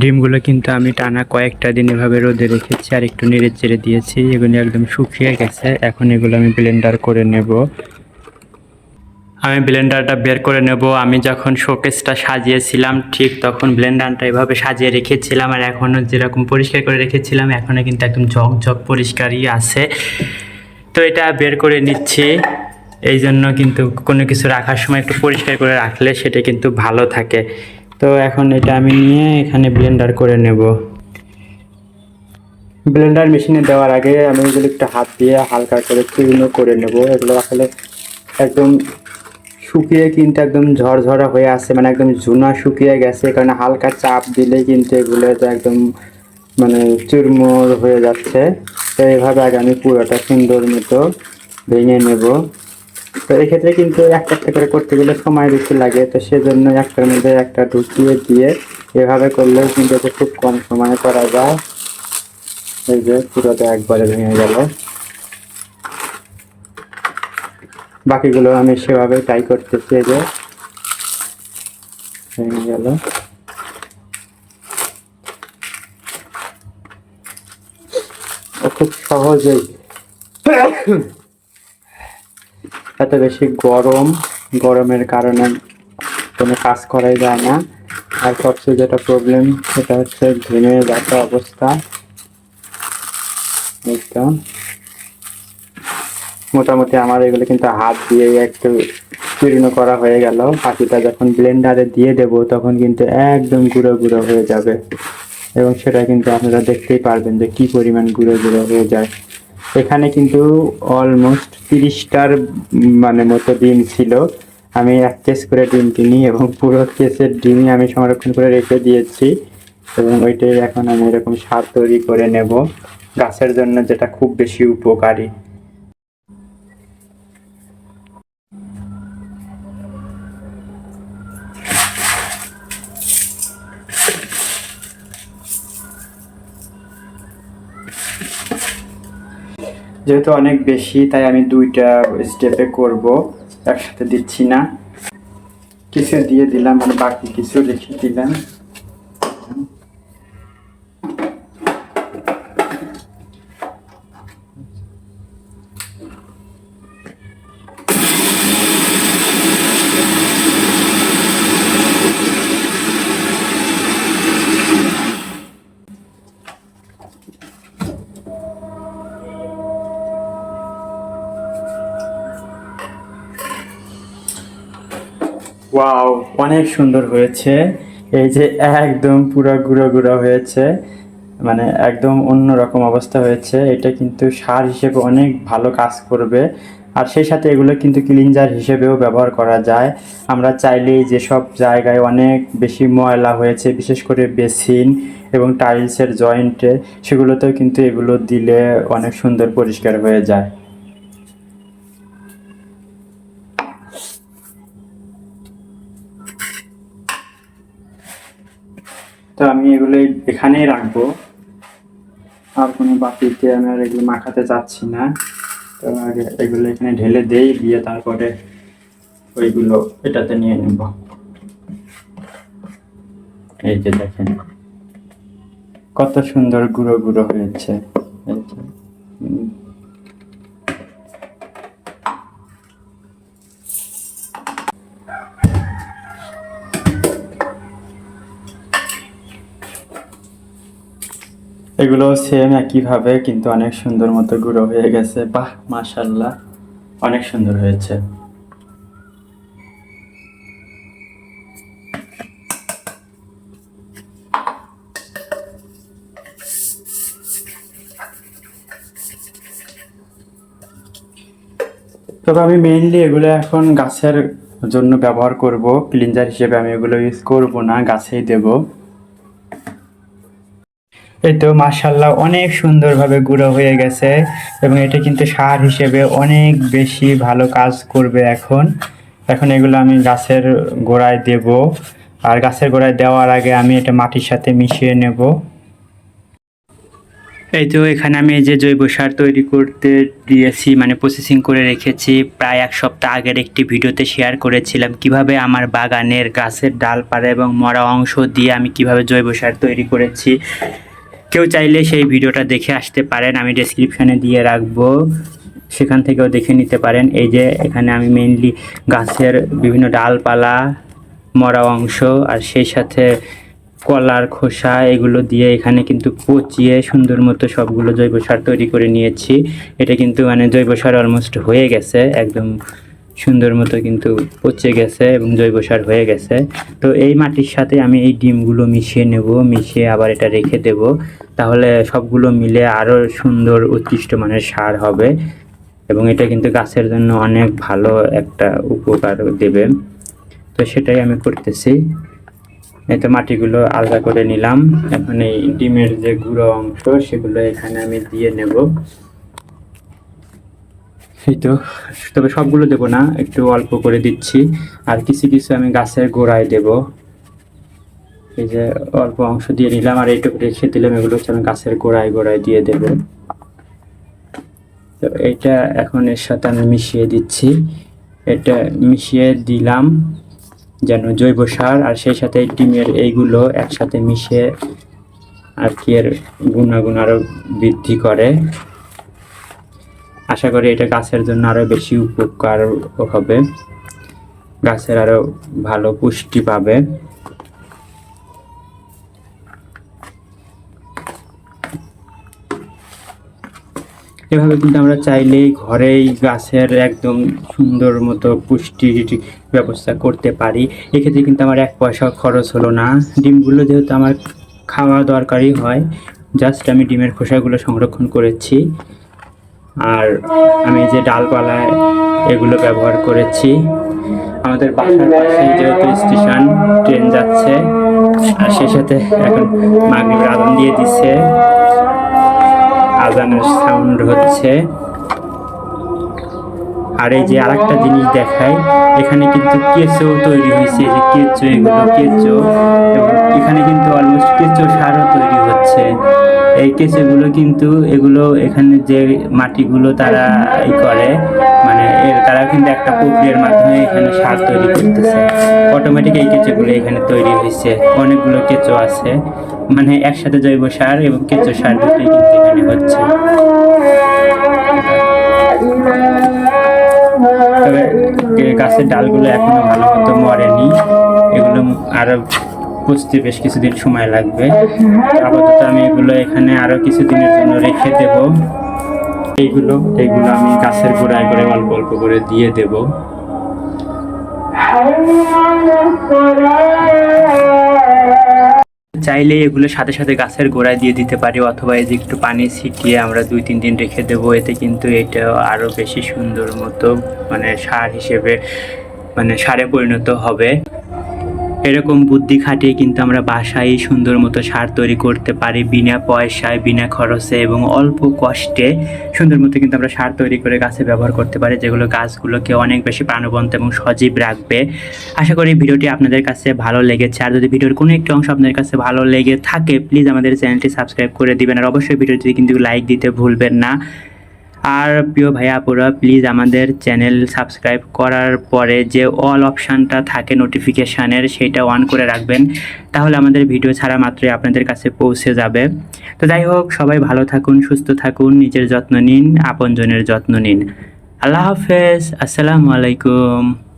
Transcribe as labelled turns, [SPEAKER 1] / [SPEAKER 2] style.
[SPEAKER 1] ডিমগুলো কিন্তু আমি টানা কয়েকটা দিন এভাবে রোদে রেখেছি আর একটু নেড়ে চেড়ে দিয়েছি। এগুলো একদম শুকিয়ে গেছে। এখন এগুলো আমি ব্লেন্ডার করে নেব। আমি ব্লেন্ডারটা বের করে নেব। আমি যখন শোকেসটা সাজিয়েছিলাম, ঠিক তখন ব্লেন্ডারটা এভাবে সাজিয়ে রেখেছিলাম আর এখনও যেরকম পরিষ্কার করে রেখেছিলাম, এখনও কিন্তু একদম ঝকঝক পরিষ্কারই আছে। তো এটা বের করে নিচ্ছি। এই জন্য কিন্তু কোনো কিছু রাখার সময় একটু পরিষ্কার করে রাখলে সেটা কিন্তু ভালো থাকে। তো এখন এটা আমি নিয়ে এখানে ব্লেন্ডার করে নেব। ব্লেন্ডার মেশিনে দেওয়ার আগে আমি এগুলো একটু হাত দিয়ে হালকা করে চূর্ণ করে নেব, এগুলো আসলে একদম শুকিয়ে কিন্তু একদম ঝরঝরা হয়ে আসছে মানে একদম ঝুনা শুকিয়ে গেছে, কারণ হালকা চাপ দিলে কিন্তু এগুলো একদম মানে চুরমুর হয়ে যাচ্ছে। তো এইভাবে আগে আমি পুরোটা সুন্দর মতো ভেঙে নেব। তো এক্ষেত্রে কিন্তু একটা একটা করে করতে গেলে সময় বেশি লাগে, তো সেজন্য একটার মধ্যে একটা ঢুকিয়ে দিয়ে এভাবে করলেও কিন্তু এটা খুব কম সময়ে করা যায়। এই যে পুরোটা একবারে ভেঙে গেল। বাকিগুলো আমি সেভাবে ট্রাই করতেছি যে ভেঙে গেল। খুব সহজেই এত বেশি গরম, গরমের কারণে কোনো কাজ করাই যায় না। আর সবচেয়ে যেটা প্রবলেম সেটা হচ্ছে ঘেমে যাচ্ছে অবস্থা। একদম মোটামুটি আমার এগুলো কিন্তু হাত দিয়ে একটু চূর্ণ করা হয়ে গেল। পাখিটা যখন ব্লেন্ডারে দিয়ে দেব, তখন কিন্তু একদম গুঁড়ো গুঁড়ো হয়ে যাবে। এবং সেটা কিন্তু আপনারা দেখতেই পারবেন যে কি পরিমাণ গুঁড়ো গুঁড়ো হয়ে যায়। এখানে কিন্তু অলমোস্ট তিরিশটার মানে মতো ডিম ছিল। আমি এক কেস করে ডিম কিনি এবং পুরো কেসের ডিমই আমি সংরক্ষণ করে রেখে দিয়েছি। এবং ওইটাই এখন আমি এরকম সার তৈরি করে নেব। গাছের জন্য যেটা খুব বেশি উপকারী। যেহেতু অনেক বেশি, তাই আমি দুইটা স্টেপে করব, একসাথে দিচ্ছি না। কিছু দিয়ে দিলাম মানে বাকি কিছু রেখে দিলাম। ওয়াও অনেক সুন্দর হয়েছে। এই যে একদম পুরো গুঁড়ো গুঁড়ো হয়েছে মানে একদম অন্যরকম অবস্থা হয়েছে। এটা কিন্তু সার হিসেবে অনেক ভালো কাজ করবে। আর সেই সাথে এগুলো কিন্তু ক্লিনজার হিসেবেও ব্যবহার করা যায়। আমরা চাইলেই যেসব জায়গায় অনেক বেশি ময়লা হয়েছে, বিশেষ করে বেসিন এবং টাইলসের জয়েন্টে, সেগুলোতেও কিন্তু এগুলো দিলে অনেক সুন্দর পরিষ্কার হয়ে যায়। তো আমি এগুলো এখানেই রাখব। আর কোনো বাটিতে আমি আর এগুলো মাখাতে চাচ্ছি না। তো আগে এগুলো এখানে ঢেলে দেই, দিয়ে তারপরে ওইগুলো এটাতে নিয়ে নেব। এই যে দেখেন, কত সুন্দর গুঁড়ো গুঁড়ো হয়েছে। এই এগুলো সেম একইভাবে, কিন্তু অনেক সুন্দর মতো গুঁড়ো হয়ে গেছে। বাহ মাশাল্লাহ অনেক সুন্দর হয়েছে। তবে আমি মেইনলি এগুলো এখন গাছের জন্য ব্যবহার করব। ক্লিনজার হিসেবে আমি এগুলো ইউজ করব না, গাছেই দেবো। এই তো মার্শাল্লাহ অনেক সুন্দরভাবে গুঁড়ো হয়ে গেছে এবং এটা কিন্তু সার হিসেবে অনেক বেশি ভালো কাজ করবে এখন। এখন এগুলো আমি গাছের গোড়ায় দেব। আর গাছের গোড়ায় দেওয়ার আগে আমি এটা মাটির সাথে মিশিয়ে নেব। এই তো এখানে আমি যে জৈব সার তৈরি করতে দিয়েছি মানে প্রসেসিং করে রেখেছি। প্রায় এক সপ্তাহ আগের একটি ভিডিওতে শেয়ার করেছিলাম কীভাবে আমার বাগানের গাছের ডালপালা এবং মরা অংশ দিয়ে আমি কীভাবে জৈব সার তৈরি করেছি। কেউ চাইলে সেই ভিডিওটা দেখে আসতে পারেন, আমি ডেসক্রিপশানে দিয়ে রাখব। সেখান থেকেও দেখে নিতে পারেন। এই যে এখানে আমি মেইনলি গাছের বিভিন্ন ডালপালা, মরা অংশ, আর সেই সাথে কলার খোসা, এগুলো দিয়ে এখানে কিন্তু পচিয়ে সুন্দর মতো সবগুলো জৈব সার তৈরি করে নিয়েছি। এটা কিন্তু মানে জৈব সার অলমোস্ট হয়ে গেছে, একদম সুন্দর মতো কিন্তু পচে গেছে এবং জৈব সার হয়ে গেছে। তো এই মাটির সাথে আমি এই ডিমগুলো মিশিয়ে নেব, মিশিয়ে আবার এটা রেখে দেব। তাহলে সবগুলো মিলে আরও সুন্দর, উৎকৃষ্ট মানের সার হবে এবং এটা কিন্তু গাছের জন্য অনেক ভালো একটা উপকার দেবে। তো সেটাই আমি করতেছি। এই তো মাটিগুলো আলাদা করে নিলাম। এখন এই ডিমের যে গুঁড়ো অংশ সেগুলো এখানে আমি দিয়ে নেব। এই তো, তবে সবগুলো দেবো না, একটু অল্প করে দিচ্ছি। আর কিছু কিছু আমি গাছের গোড়ায় দেব। এই যে অল্প অংশ দিয়ে নিলাম, আর এইটুকু রেখে দিলাম, এগুলো হচ্ছে আমি গাছের গোড়ায় গোড়ায় দিয়ে দেব। তো এটা এখন এর সাথে আমি মিশিয়ে দিচ্ছি। এটা মিশিয়ে দিলাম যেন জৈব সার, আর সেই সাথে ডিমের এইগুলো একসাথে মিশে আর কি এর গুণাগুণ আরও বৃদ্ধি করে। আশা করি এটা গাছের জন্য আরও বেশি উপকার হবে। গাছের আরও ভালো পুষ্টি পাবে। এভাবে কিন্তু আমরা চাইলেই ঘরেই গাছের একদম সুন্দর মতো পুষ্টির ব্যবস্থা করতে পারি। এক্ষেত্রে কিন্তু আমার এক পয়সা খরচ হলো না। ডিমগুলো যেহেতু আমার খাওয়া দরকারই হয় জাস্ট আমি ডিমের খোসাগুলো সংরক্ষণ করেছি। আর আমি যে ডালপালা এগুলো ব্যবহার করেছি, আমাদের বাসার পাশে যেহেতু স্টেশন, ট্রেন যাচ্ছে, আর সেই সাথে এখন মাগরিবের আদান দিয়ে দিচ্ছে আজানের সাউন্ড হচ্ছে। আর এই যে আরেকটা জিনিস দেখাই, এখানে কিন্তু কেঁচো তৈরি হয়েছে যে কেঁচো এগুলো, কেঁচো। এবং এখানে কিন্তু অলমোস্ট কেঁচো সারও তৈরি হচ্ছে। এই কেঁচোগুলো কিন্তু এগুলো এখানে যে মাটিগুলো তারা ই করে মানে তারা কিন্তু একটা প্রক্রিয়ার মাধ্যমে এখানে সার তৈরি করতেছে। অটোমেটিক এই কেঁচোগুলো এখানে তৈরি হয়েছে। অনেকগুলো কেঁচো আছে। মানে একসাথে জৈব সার এবং কেঁচো সার দুটোই কিন্তু এখানে হচ্ছে। গাছের ডালগুলো এখনও ভালো মতো মরেনি। এগুলো আরও পুষতে বেশ কিছুদিন সময় লাগবে। আপাতত আমি এগুলো এখানে আরও কিছুদিনের জন্য রেখে দেব। এইগুলো এইগুলো আমি গাছের গোড়ায় করে অল্প অল্প করে দিয়ে দেব। চাইলে এগুলো সাথে সাথে গাছের গোড়ায় দিয়ে দিতে পারি, অথবা এই যে একটু পানি ছিটিয়ে আমরা দুই তিন দিন রেখে দেবো। এতে কিন্তু এটা আরও বেশি সুন্দর মতো মানে সার হিসেবে মানে সারে পরিণত হবে। এরকম বুদ্ধি খাটিয়ে কিন্তু আমরা বাসায় সুন্দর মতো সার তৈরি করতে পারি, বিনা পয়সায়, বিনা খরচে এবং অল্প কষ্টে সুন্দর মতো কিন্তু আমরা সার তৈরি করে গাছে ব্যবহার করতে পারি, যেগুলো গাছগুলোকে অনেক বেশি প্রাণবন্ত এবং সজীব রাখবে। আশা করি ভিডিওটি আপনাদের কাছে ভালো লেগেছে। আর যদি ভিডিওর কোনো একটি অংশ আপনাদের কাছে ভালো লেগে থাকে প্লিজ আমাদের চ্যানেলটি সাবস্ক্রাইব করে দিবেন। আর অবশ্যই ভিডিওটি কিন্তু লাইক দিতে ভুলবেন না। আর প্রিয় ভাইয়া আপুরা প্লিজ আমাদের চ্যানেল সাবস্ক্রাইব করার পরে যে অল অপশানটা থাকে নোটিফিকেশানের সেটা অন করে রাখবেন। তাহলে আমাদের ভিডিও ছাড়া মাত্রই আপনাদের কাছে পৌঁছে যাবে। তো যাই হোক, সবাই ভালো থাকুন, সুস্থ থাকুন, নিজের যত্ন নিন, আপনজনের যত্ন নিন। আল্লাহ হাফেজ, আসসালামু আলাইকুম।